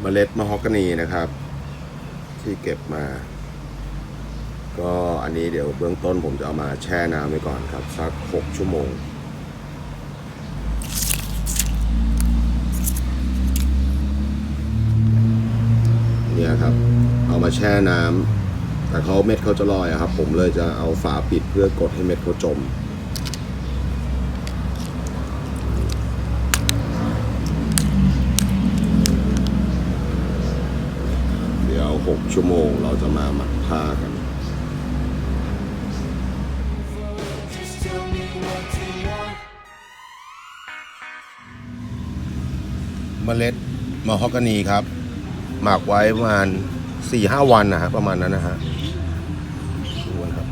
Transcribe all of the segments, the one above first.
เมล็ดมะฮอกกานีนะครับ ที่เก็บมา ก็อันนี้เดี๋ยวเบื้องต้นผมจะเอามาแช่น้ำไว้ก่อนครับ สัก 6 ชั่วโมง เนี่ยครับ เอามาแช่น้ำแต่เขาเม็ดเขาจะลอยอะครับ ผมเลยจะเอาฝาปิดเพื่อกดให้เม็ดเขาจม เดี๋ยว 6 ชั่วโมง เราจะมาหมักผ้ากัน เมล็ดมะฮอกกานีครับ หมักไว้ประมาณสี่ห้าวันนะฮะประมาณนั้นนะฮะครับ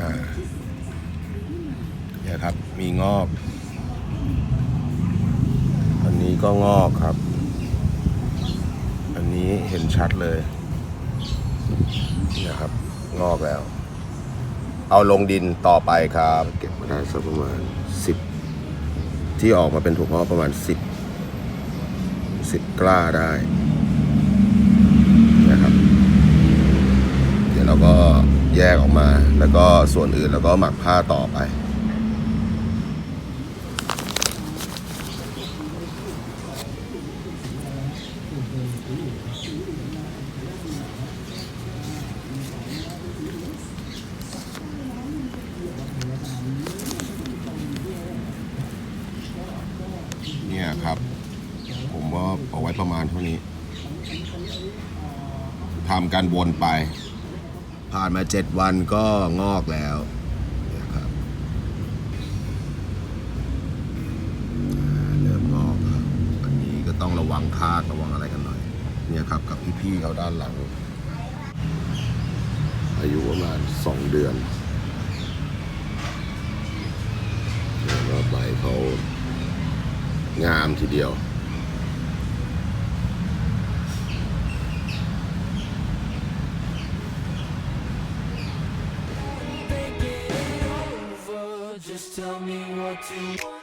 อ่าเนี่ยครับ มีงอก ก็งอกครับ อันนี้เห็นชัดเลยนี่ครับ งอกแล้ว เอาลงดินต่อไปครับ เก็บมาได้สักประมาณสิบที่ออกมาเป็นถั่วงอกประมาณสิบสิบกล้าได้นะครับ เดี๋ยวเราก็แยกออกมา แล้วก็ส่วนอื่นเราก็หมักผ้าต่อไป เครับ ผมว่าเอาไว้ประมาณเท่านี้ทำกันวนไป ผ่านมาเจ็ดวันก็งอกแล้วเนี่ยครับเริ่มงอกครับอันนี้ก็ต้องระวังทากระวังอะไรกันหน่อย เนี่ยครับกับพี่ๆเขาด้านหลัง อายุประมาณสองเดือนแล้วก็ใบเขา งามทีเดียว Just tell me what to